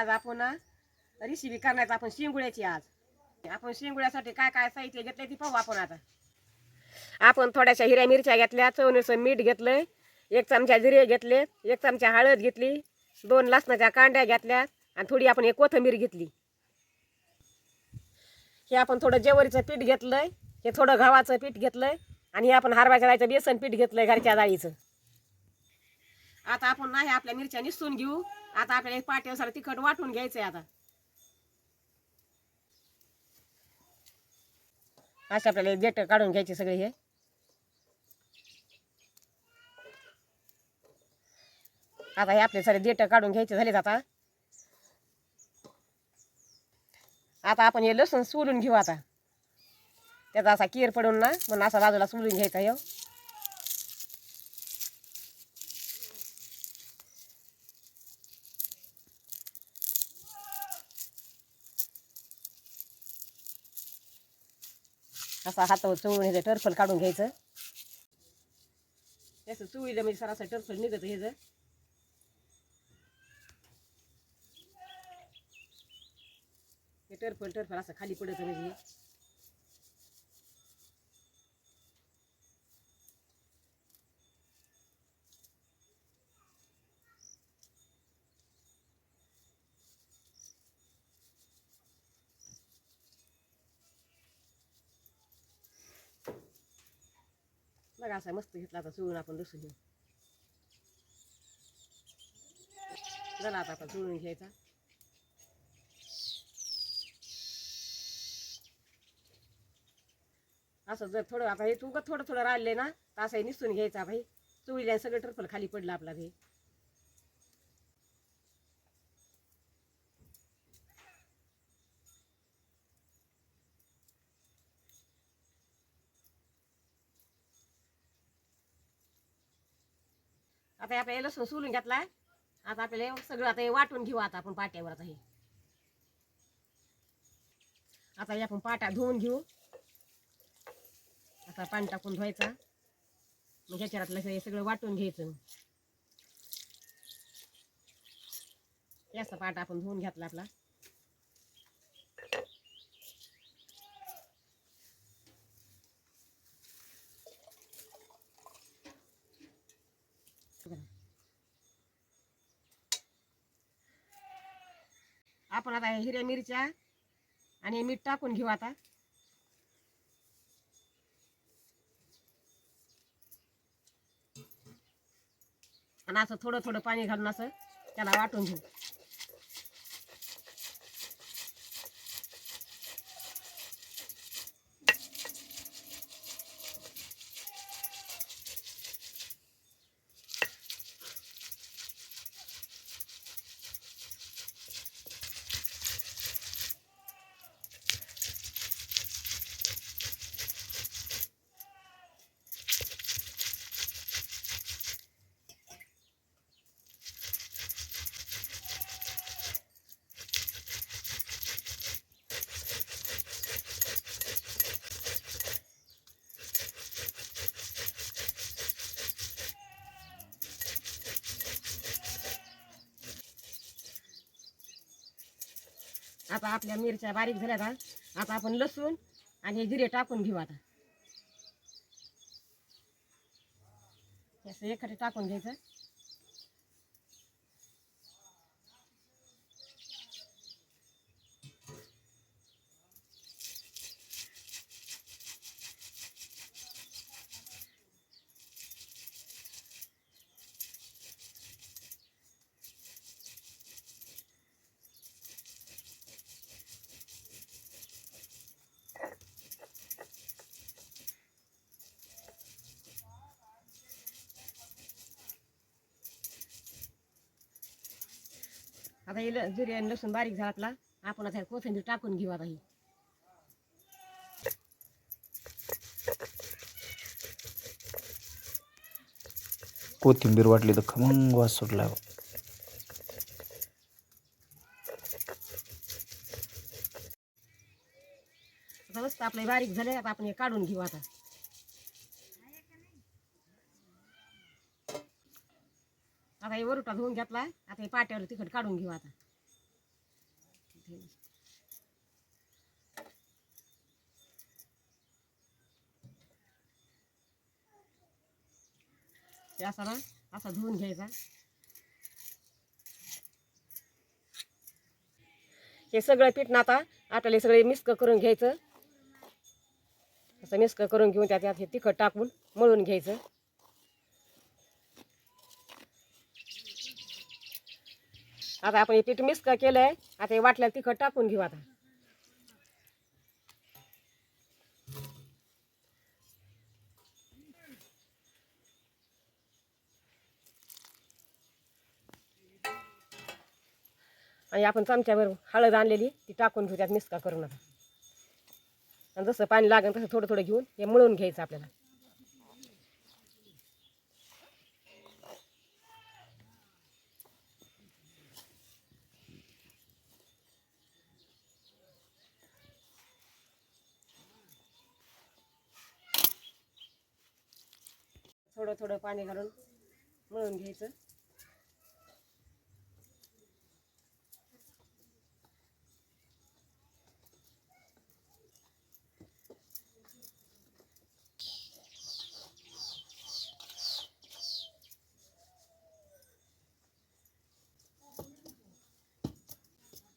आज आपण ना रेसिपी करण्याचं आपण शिंगुळ्याची आज. आपण शिंगुळ्यासाठी काय काय साहित्य घेतलंय ती पाहू आपण आता. आपण थोड्याशा हिऱ्या मिरच्या घेतल्या चवणीचं मीठ घेतलंय एक चमचा जिरे घेतले एक चमचा हळद घेतली दोन लसणाच्या कांड्या घेतल्या आणि थोडी आपण एक कोथंबीर घेतली. हे आपण थोडं जेवरीचं पीठ घेतलंय हे थोडं गव्हाचं पीठ घेतलंय आणि हे आपण हरभऱ्याच्या डाळीचं बेसन पीठ घेतलंय घरच्या डाळीचं. आता आपण नाही आपल्या मिरच्या निसून घेऊ. आता आपल्याला हे पाट्यानुसार तिखट वाटून घ्यायचंय आता. असे आपल्याला देठ काढून घ्यायचे सगळे हे. आता हे आपले सारे देठ काढून घ्यायचे झालेत आता. आता आपण हे लसूण सोलून घेऊ आता. त्याचा असा कीर पडून ना म्हणून असा बाजूला सोलून घ्यायचा हे असा हातावर चवळून हे टर्फल काढून घ्यायचं. त्याचं चुळीलं म्हणजे सर असं टर्फल निघत हे जर. हे टर्फल टर्फल असं खाली पडत म्हणजे. बघा असा मस्त घेतला आता चुळून आपण लसूण घेऊ. झाला आता आपण चुळून घ्यायचा. असं जर थोडं आता हे तू थोडं थोडं राहिले ना तर असं निसून घ्यायचा भाई. चुळीला सगळं टरफल खाली पडलं आपला भाई. आता आपल्याला लसूण सोलून घेतला आता आपल्याला सगळं आता हे वाटून घेऊ आता आपण पाट्यावर आता हे. आता हे आपण पाटा धुवून घेऊ. आता पाणी टाकून धुवायचा. मग ह्याच्यातलं हे सगळं वाटून घ्यायचं. जास्त पाटा आपण धुवून घेतला आपला. आपण आता हिऱ्या हिरव्या मिरच्या आणि मीठ टाकून घेऊ आता. आणि असं थोडं थोडं पाणी घालून असं त्याला वाटून घेऊ. आता आपल्या मिरच्या बारीक झाल्या आता आता आपण लसूण आणि हे जिरे टाकून घेऊ आता. असं एखादं टाकून घ्यायचं. आता हे ल- जिरे आणि लसूण बारीक झाला आपण आता हे कोथिंबीर टाकून घेऊ आता ही. कोथिंबीर वाटली तर खमंग वास सुटला. आता मस्त आपलं हे बारीक झाले आता आपण हे काढून घेऊ आता. हे वरुटा धुवून घेतला. आता हे पाट्यावर तिखट काढून घेऊ आता. असा ना असा धुवून घ्यायचा. हे सगळं पीठ ना आता आपल्याला हे सगळे मिस्क करून घ्यायचं. असं मिस्क करून घेऊन त्यात हे तिखट टाकून मळून घ्यायचं. आता आपण हे पीठ मिक्स केलंय? आता हे वाटल्याला तिखट टाकून घेऊ आता. आणि आपण चमच्यावर हळद आणलेली ती टाकून घेऊ त्यात मिस्का करून आता आणि जसं पाणी लागेल तसं थोडं थोडं घेऊन हे मळून घ्यायचं आपल्याला. थोडं थोडं पाणी घालून मळून घ्यायचं.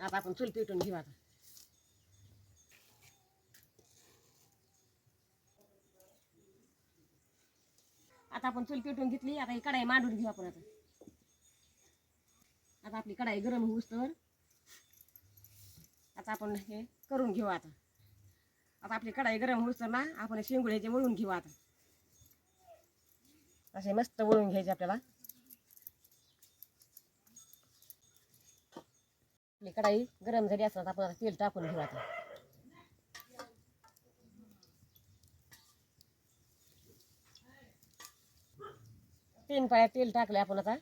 आता आपण चूल पेटून घेऊ आता. आता आपण चूल पेटून घेतली आता ही कढाई मांडून घेऊ आपण आता. आता आपली कढाई गरम होऊस तर. आता आपण हे करून घेऊ आता. आता आपली कढाई गरम होऊस तर ना आपण शेंगुळ्याचे वळून घेऊ आता. असे मस्त वळून घ्यायचे आपल्याला. आपली कढाई गरम झाली असतात आपण तेल टाकून घेऊ आता. तीन पाया तेल टाकले आपण आता.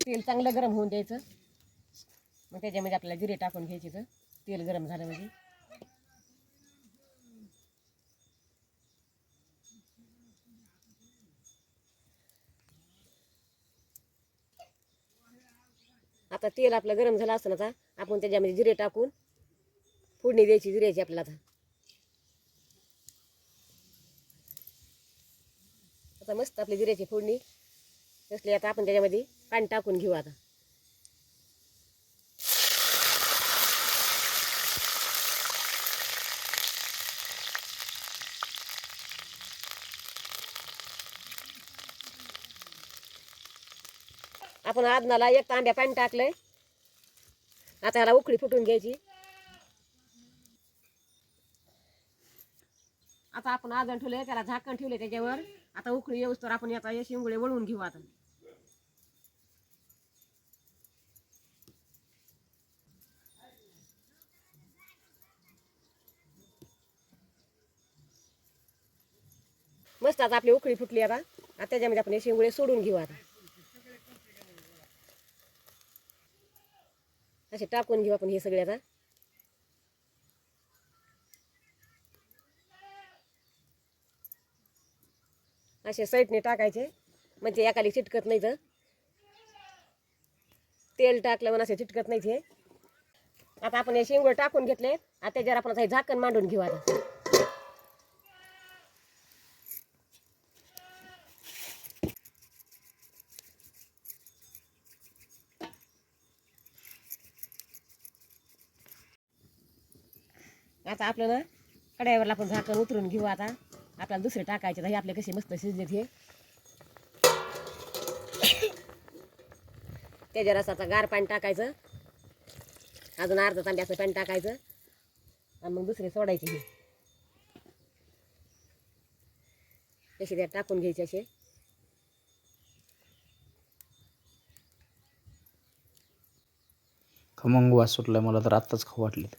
तेल चांगलं गरम होऊन द्यायचं. मग त्याच्यामध्ये आपल्याला जिरे टाकून घ्यायचे तर तेल गरम झालं म्हणजे. आता तेल आपलं गरम झालं असताना आता आपण त्याच्यामध्ये जिरे टाकून फोडणी द्यायची जिऱ्याची आपल्याला आता. आता मस्त आपली जिऱ्याची फोडणी. असली आता आपण त्याच्यामध्ये पाणी टाकून घेऊ आता. आपण आदनाला एक तांब्या पाणी टाकलंय. आता ह्याला उकळी फुटून घ्यायची. आता आपण आदण ठेवले त्याला झाकण ठेवले त्याच्यावर. आता उकळी येऊस तर आपण आता शिंगुळे वळून घेऊ आता. मस्त आता आपली उकळी फुटली आता. आता त्याच्यामध्ये आपण हे शिंगुळे सोडून घेऊ आता. असे टाकून घेऊ आपण हे सगळे आता. असे साईडने टाकायचे. म्हणजे एकाली चिटकत नाही तर तेल टाकलं म्हणून असे चिटकत नाही ते आता आपण हे शेंगोळ टाकून घेतले. आता त्याच्यावर आपण हे झाकण मांडून घेऊ आता. आता आपलं ना कढाईवरला आपण झाकण उतरून घेऊ आता. आपल्याला दुसरे टाकायचे हे आपले कसे मस्त शिजलेत हे. त्याच्या रसाचा गार पाणी टाकायचं. अजून अर्धा तांब्याचं पाणी टाकायचं. आणि मग दुसरे सोडायचे हे. तसे त्यात टाकून घ्यायचे असे. खमंग वास सुटलाय मला तर आत्ताच खाऊ वाटलेत.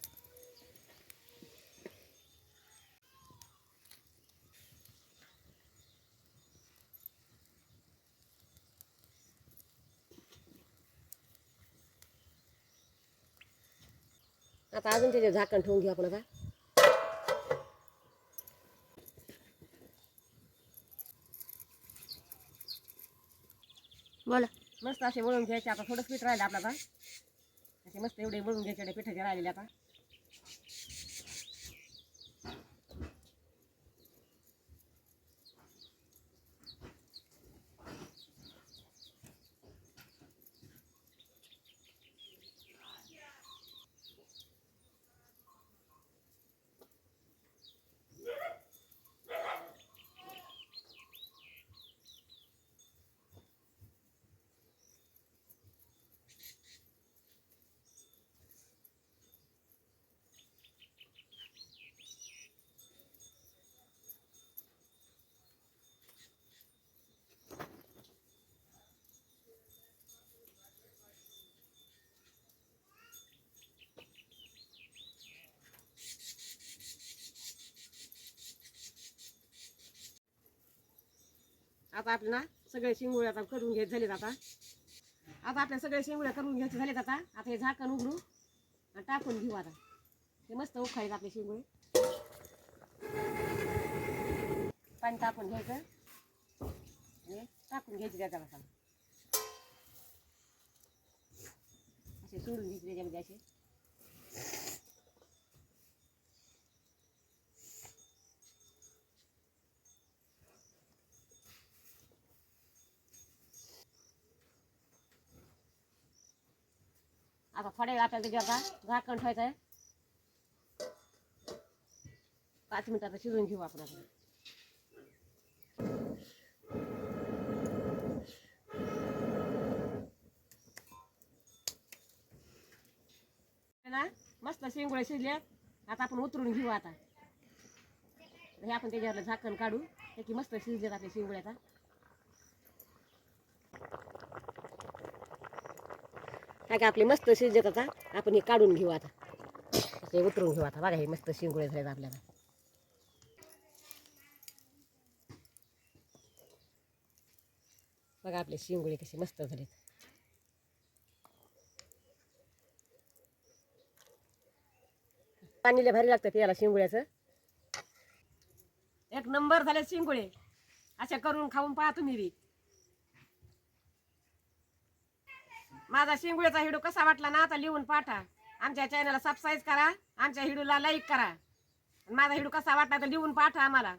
अजून त्याचे झाकण ठेवून घेऊ आपण आता बोला. मस्त असे वळून घ्यायचे. आता थोडंच पीठ राहिलं आपलं आता असे मस्त एवढे वळून घ्यायचे पिठाचे राहिलेले आता. आता आपले ना सगळे शिंगोळे आता करून घेत झालेत आता. आता आपल्या सगळे शिंगोळे करून घ्यायचे झालेत आता. आता हे झाकण उघडू आणि टाकून घेऊ आता. हे मस्त उखायचे आपले शिंगोळे. पाणी टाकून घ्यायचं. आणि टाकून घ्यायचे त्याच्यात आता. असे सोडून घ्यायचे त्याच्यामध्ये असे. आता थोड्या वेळ आपल्याला त्याच्यावर आता झाकण ठेवायचं आहे पाच मिनिटात शिजवून घेऊ आपण आता. हे ना मस्त शेंगोळे शिजल्यात आता आपण उतरून घेऊ आता. हे आपण त्याच्यावर झाकण काढू. हे की मस्त शिजल्यात आपल्या शेंगोळे आता. काय का आपले मस्त शिजत आता. आपण हे काढून घेऊ आता. हे उतरून घेऊ आता. बघा हे मस्त शिंगोळे झाले आपल्याला. बघा आपले शिंगोळे कसे मस्त झालेत. पाणीला भारी लागतं याला शिंगोळ्याचं. एक नंबर झाले शिंगोळे. अशा करून खाऊन पहा तुम्ही बी. माझा शिंगुळेचा हिडू कसा वाटला ना आता लिहून पाठा. आमच्या चॅनलला सबस्क्राईब करा. आमच्या हिडूला लाईक करा. माझा हिडू कसा वाटला तर लिहून पाठा आम्हाला.